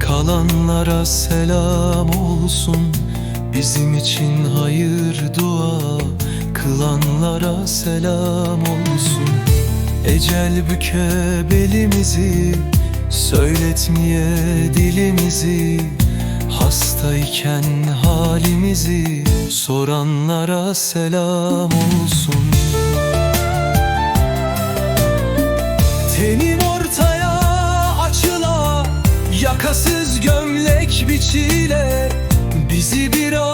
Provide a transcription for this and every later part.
Kalanlara selam olsun. Bizim için hayır dua. Kılanlara selam olsun. Ecel büke belimizi Söyletmeye dilimizi. Hastayken halimizi Soranlara selam olsun biçile Bizi bir asan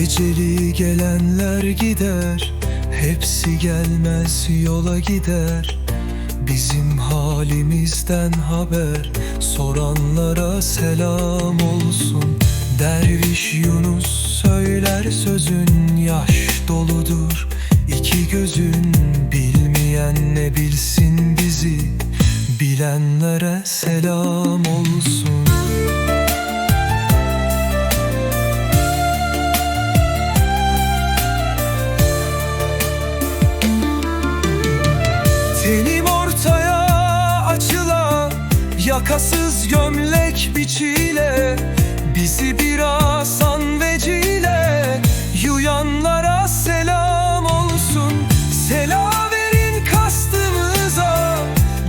Eceli gelenler gider Hepsi gelmez yola gider. Bizim halimizden haber Soranlara selam olsun. Derviş Yunus söyler sözün Yaş doludur. İki gözün Bilmeyen ne bilsin bizi? Bilenlere selam Yakasız gömlek biçile Bizi bir asan vecile Yuyanlara selam olsun Selam verin kastımıza.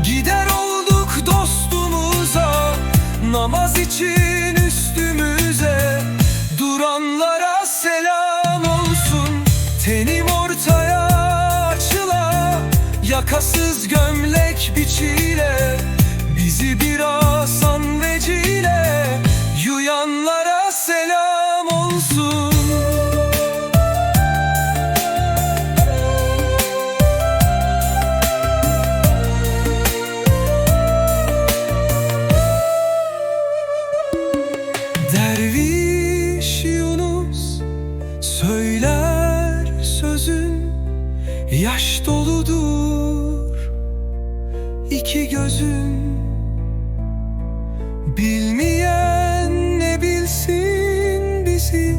Gider olduk dostumuza Namaz için üstümüze. Duranlara selam olsun Tenim ortaya açıla. Yakasız gömlek biçile Bizi bir asan vecile Yuyanlara selam olsun. Derviş Yunus söyler sözün Yaş doludur iki gözün Bilmeyen ne bilsin bizi.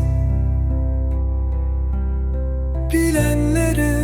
Bilenlere